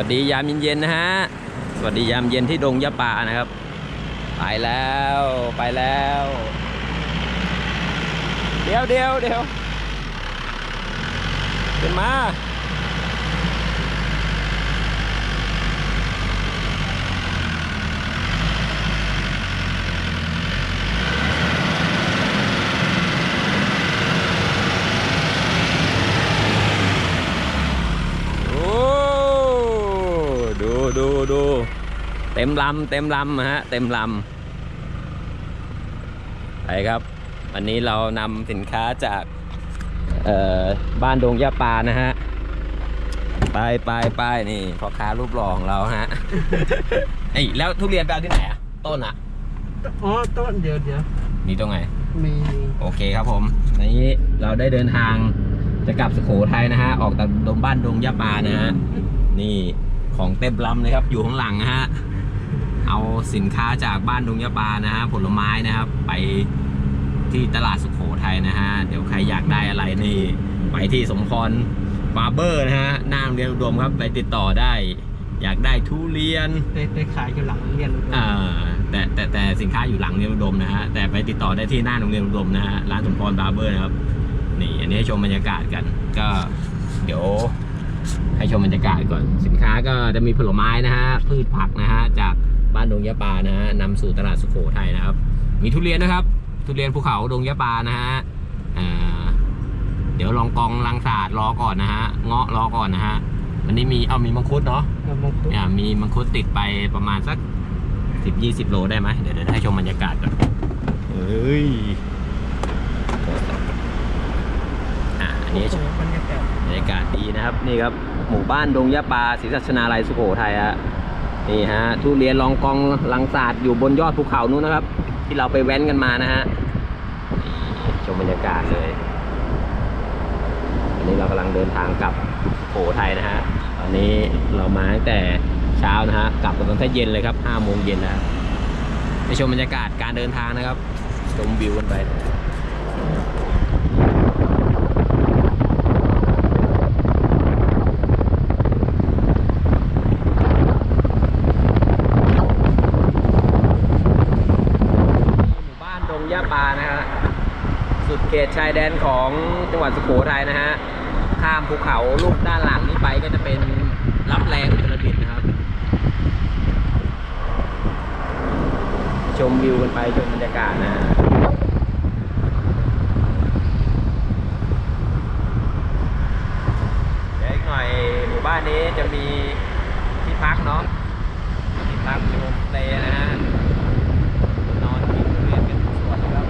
สวัสดียามเย็นๆนะฮะ สวัสดียามเย็นที่ดงยะป่านะครับ ไปแล้วไปแล้ว เดี๋ยวเดี๋ยวเดี๋ยวขึ้นมา โอ้ดูดูดูเต็มลำเต็มลำฮะเต็มลำไปครับ วันนี้เรานำสินค้าจากเอ่อบ้านดงยะปานะฮะไปไปไปนี่พ่อค้ารูปหล่อของเราฮะเอ้ยแล้วทุเรียนไปเอาที่ไหนอะต้นอะอ๋อต้นเดี๋ยวเดี๋ยวนี่ตรงไหนมีโอเคครับผมวันนี้เราได้เดินทางจะกลับสุโขทัยนะฮะออกจากดงบ้านดงยะปานะฮะนี่ของเต็มลำเลยครับอยู่ข้างหลังนะฮะ เอาสินค้าจากบ้านดงยะปานะฮะผลไม้นะครับ ไปที่ตลาดสุโขทัยนะฮะเดี๋ยวใครอยากได้อะไรนี่ ไปที่สมพรบาร์เบอร์นะฮะหน้าโรงเรียนอุดมครับไปติดต่อได้ อยากได้ทุเรียนไปไปขายอยู่หลังโรงเรียนอ่าแต่แต่แต่สินค้าอยู่หลังโรงเรียนอุดมนะฮะแต่ไปติดต่อได้ที่หน้าโรงเรียนอุดมนะฮะร้านสมพรบาร์เบอร์นะครับนี่อันนี้ให้ชมบรรยากาศกัน ก็เดี๋ยวให้ชมบรรยากาศก่อน สินค้าก็จะมีผลไม้นะฮะพืชผักนะฮะจาก บ้านดงยะปานะฮะนำสู่ตลาดสุโขทัยนะครับ มีทุเรียนนะครับ ทุเรียนภูเขาดงยะปานะฮะอ่าเดี๋ยวลองกองลังสาดรอก่อนนะฮะเงาะรอก่อนนะฮะวันนี้มีเอามีมังคุดเนาะเอามงคุดอ่ามีมังคุดติดไปประมาณสักสิบยี่สิบโลได้ไหมเดี๋ยวเดี๋ยวให้ชมบรรยากาศก่อนเฮ้ยอ่าอันนี้ชมบรรยากาศบรรยากาศดีนะครับ นี่ครับหมู่บ้านดงยะปาศรีสัชนาลัยสุโขทัยฮะ นี่ฮะทุเรียนรองกองลังศาสาดอยู่บนยอดภูเขานู้นนะครับ ที่เราไปแว้นกันมานะฮะชมบรรยากาศเลยอันนี้เรากำลังเดินทางกลับโขทัยนะฮะตอนนี้เรามาตั้งแต่เช้านะฮะกลับกันตอนเย็นเลยครับห้าโมงเย็นนะไปชมบรรยากาศการเดินทางนะครับชมวิวกันไป หมู่บ้านดงย่าปานะฮะ สุด เขตชายแดนของจังหวัดสุโขทัยนะฮะ ข้ามภูเขาลูกด้านหลังนี้ไปก็จะเป็นรับแรงอุตรดิตถ์นะครับ ชมวิวกันไปชมบรรยากาศนะฮะเดี๋ยวอีกหน่อยหมู่บ้านนี้จะมีที่พักเนาะ ที่พักมีโฮมสเตย์นะฮะ นอนกินทุเรียนกันทุกส่วนเลยครับ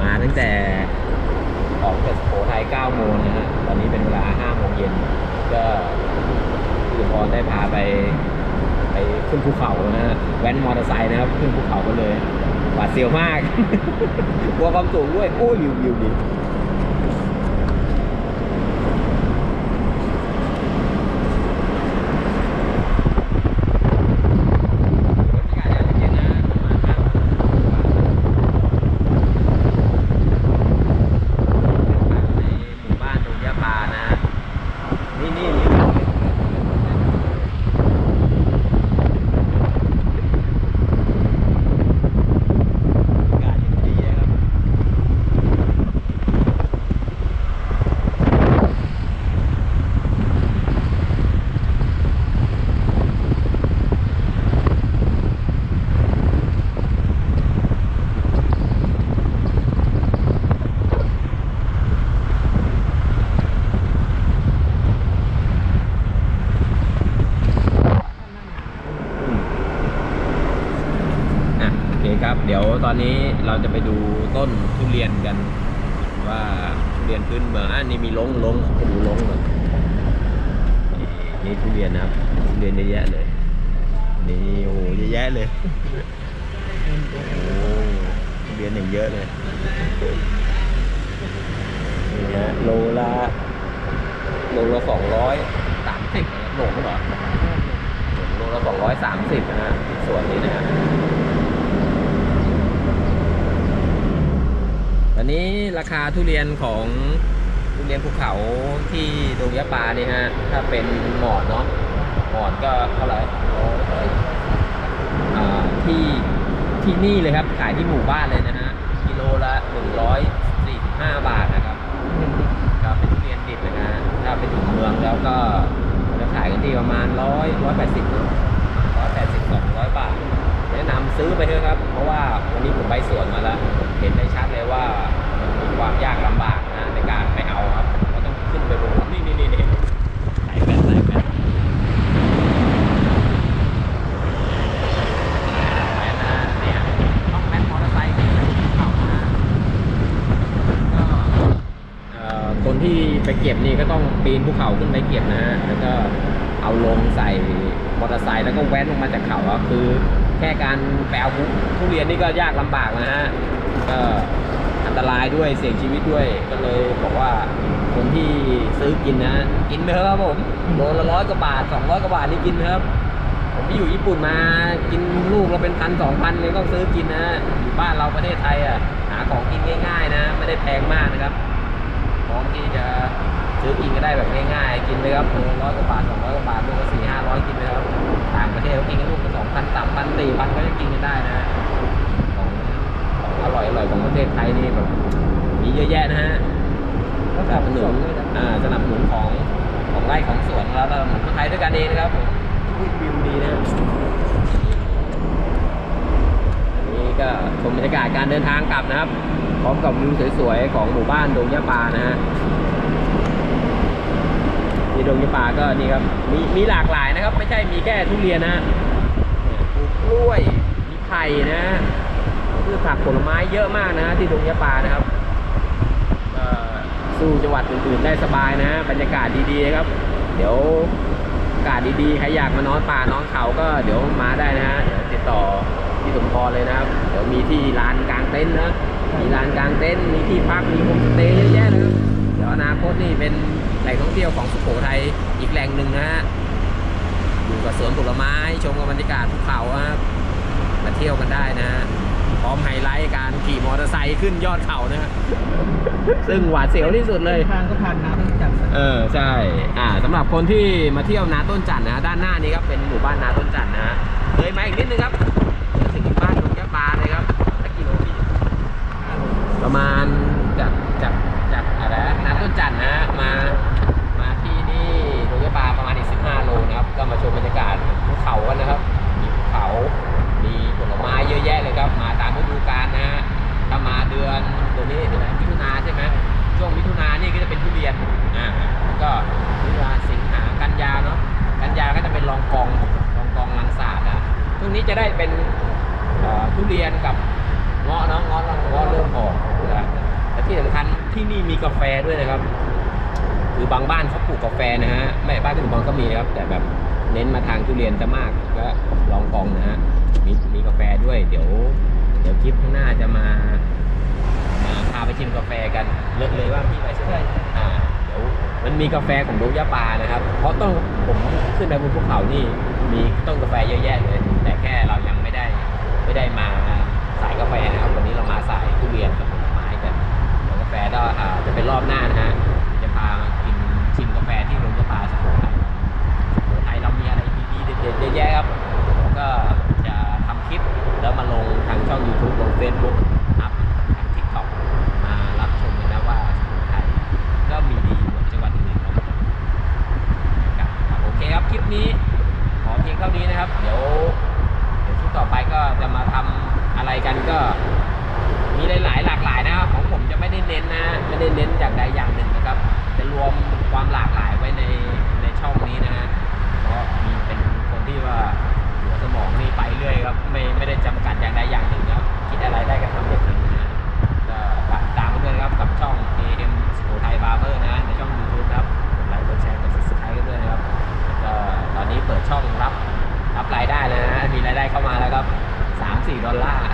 มาตั้งแต่อ อกจากสุโขทัย9โมงนะฮะ ตอนนี้เป็นเวลา5โมงเย็น ก็คือพอได้พาไปไปขึ้นภูเขานะฮะ แว้นมอเตอร์ไซค์นะครับ ขึ้นภูเขากันเลย หวาดเสียวมากกลัวความสูงด้วย โอ้ยวิววิวดีบรรยากาศเย็นๆนะประมาณ5โมงกว่า ในหมู่บ้านดงยะปานะฮะนี่นี่นี่อากาศยังดีนะครับอะโวันนี้เราจะไปดูต้นทุเรียนกัน ว่าเรียนพื้นเมืองอะนี่มีลงลงไปดูลงก่อนนี่ทุเรียนนะครับทุเรียนเยอะแยะเลย นี่โอ้โหเยอะแยะเลยโอ้ทุเรียนอย่างเยอะเลยนี่ฮะโลละโลละสองร้อยสามสิบโลก็เหรอโลละสองร้อยสามสิบนะฮะส่วนนี้นะฮะต อนนี้ราคาทุเรียนของทุเรียนภูเขาที่ดงยะปาเนี่ยฮะ ถ้าเป็นหมอนเนาะหมอนก็เท่าไหร่ร้อยที่ที่นี่เลยครับขายที่หมู่บ้านเลยนะฮะกิโลละ 145 บาทนะครับก็เป็นทุเรียนดิบนะฮะถ้าไปถึงเมืองแล้วก็จะขายกันที่ประมาณ 100 180 180 200 บาท แนะนำซื้อไปเถอะครับ เพราะว่าวันนี้ผมไปสวนมาแล้ว เห็นได้ชัดเลยว่ามันมีความยากลำบากนะในการไปเอาครับก็ต้องขึ้นไปบนนี่นี่นี่นี่ใส่แว่นใส่แว่นเนี่ยต้องแว้นมอเตอร์ไซค์ขึ้นไปบนภูเขานะก็เอ่อคนที่ไปเก็บนี่ก็ต้องปีนภูเขาขึ้นไปเก็บนะแล้วก็เอาลงใส่มอเตอร์ไซค์แล้วก็แว้นลงมาจากเขาคือแค่การแปลทุทุเรียนนี่ก็ยากลำบากนะฮะ ก็อันตรายด้วยเสี่ยงชีวิตด้วยก็เลยบอกว่าคนที่ซื้อกินนะกินไปเถอะครับผมโลละร้อยกว่าบาทสองร้อยกว่าบาทนี่กินครับ ผมไปอยู่ญี่ปุ่นมากินลูกเราเป็นพันสองพันเลยต้องซื้อกินนะอยู่บ้านเราประเทศไทยอะหาของกินง่าย ๆ นะ ไม่ได้แพงมากนะครับพร้อมที่จะซื้อกินก็ได้แบบง่ายๆ กินเลยครับร้อยกว่าบาทสอง ชมบรรยากาศการเดินทางกลับนะครับ พร้อมกับวิวสวยๆของหมู่บ้านดงยะปานะฮะที่ดงยะปาก็นี่ครับมีมีหลากหลายนะครับ ไม่ใช่มีแค่ทุเรียนนะปลูกกล้วยมีไผ่นะฮะพืชผักผลไม้เยอะมากนะที่ดงยะปานะครับสู้จังหวัดอื่นๆได้สบายนะบรรยากาศดีๆครับ เดี๋ยวอากาศดีๆใครอยากมานอนป่านอนเขาก็เดี๋ยวมาได้นะฮะติดต่อ ที่สมพรเลยนะครับ เดี๋ยวมีที่ลานกลางเต็นท์นะ มีลานกลางเต็นท์ มีที่พัก มีโฮมสเตย์เยอะแยะนะครับ เดี๋ยวอนาคตนี่เป็นแหล่งท่องเที่ยวของสุโขทัยอีกแหล่งหนึ่งนะฮะ อยู่กับสวนผลไม้ ชมกับบรรยากาศภูเขาครับ มาเที่ยวกันได้นะฮะ พร้อมไฮไลท์การขี่มอเตอร์ไซค์ขึ้นยอดเขานะฮะ ซึ่งหวาดเสียวที่สุดเลย ทางก็ผ่านน้ำต้องจัดเออใช่ อ่าสำหรับคนที่มาเที่ยวนาต้นจันทร์นะด้านหน้านี้ครับเป็นหมู่บ้านนาต้นจันทร์นะฮะเลยมาอีกนิดนึงครับจะถึงบ้านดงยะปาเลยครับสักกิโลพี่ ประมาณจากจากจากอะไรนะนาต้นจันทร์นะมามาที่นี่ดงยะปาประมาณอีก15โลนะครับก็มาชมบรรยากาศภูเขากันนะครับ มีภูเขา มีผลไม้เยอะแยะเลยครับ มาตามฤดูกาลนะฮะถ้ามาเดือนเดือนนี้เดือนมิถุนาใช่ไหมช่วงมิถุนานี่ก็จะเป็นทุเรียนอ่าก็มิถุนาสิงหากันยาเนาะกันยาก็จะเป็นรองกองรองกองลังสาดนะช่วงนี้จะได้เป็นทุเรียนกับ ที่นี่มีกาแฟด้วยนะครับ คือบางบ้านเขาปลูกกาแฟนะฮะไม่บ้านพี่หนุ่มบางก็มีนะครับ แต่แบบเน้นมาทางทุเรียนจะมากก็ลองกองนะฮะมีมีกาแฟด้วย เดี๋ยว เดี๋ยวคลิปข้างหน้าจะมามาพาไปชิมกาแฟกันเลิกเลยว่าพี่ไปใช่ไหมอ่าเดี๋ยวมันมีกาแฟของดงยะปานะครับ เพราะต้องผมขึ้นไปบนภูเขานี่มีต้นกาแฟเยอะแยะเลยแต่แค่เรายังไม่ได้ไม่ได้มาสายกาแฟนะครับ วันนี้เรามาสายทุเรียนกับผลไม้กันเดี๋ยวกาแฟก็อ่าจะเป็นรอบหน้านะฮะ จะพามากินชิมกาแฟที่โรงกาแฟสุโขทัยสุโขทัยเรามีอะไรดีๆเด็ดๆเยอะแยะครับผมก็จะทำคลิปแล้วมาลงทางช่อง YouTube ลง Facebook อัพทาง TikTok มารับชมกันนะว่าสุโขทัยก็มีดีเหมือนจังหวัดอื่นๆครับครับโอเคครับคลิปนี้ขอเพียงเท่านี้นะครับ เดี๋ยวเดี๋ยวคลิปต่อไปก็จะมาทำ อะไรกันก็ มีหลายๆหลากหลายนะของผมจะไม่ได้เน้นนะไม่ได้เน้นอย่างใดอย่างหนึ่งนะครับ จะรวมความหลากหลายไว้ในในช่องนี้นะฮะเพราะมีเป็นคนที่ว่าหัวสมองนี่ไปเรื่อยครับ ไม่ไม่ได้จำกัดอย่างใดอย่างหนึ่งครับ คิดอะไรได้ก็ทำอย่างนั้นนะฮะก็ฝากติดตามกันด้วยนะครับกับช่อง AM สุโข 34 ดอลลาร์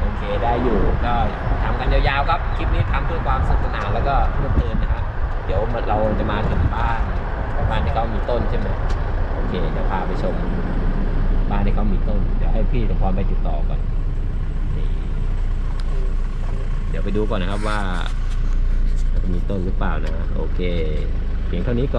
โอเคได้อยู่ก็ทำกันยาวๆ คลิปนี้ทำเพื่อความสนุกสนานแล้วก็เพลิดเพลินนะฮะเดี๋ยวเราจะมาถึงบ้านบ้านที่เขามีต้นใช่ไหมโอเคเดี๋ยวพาไปชมบ้านที่เขามีต้น เดี๋ยวให้พี่สมพรไปติดต่อก่อนเดี๋ยวไปดูก่อนนะครับว่า มีต้นหรือเปล่านะ โอเค เพียงเท่านี้ก่อน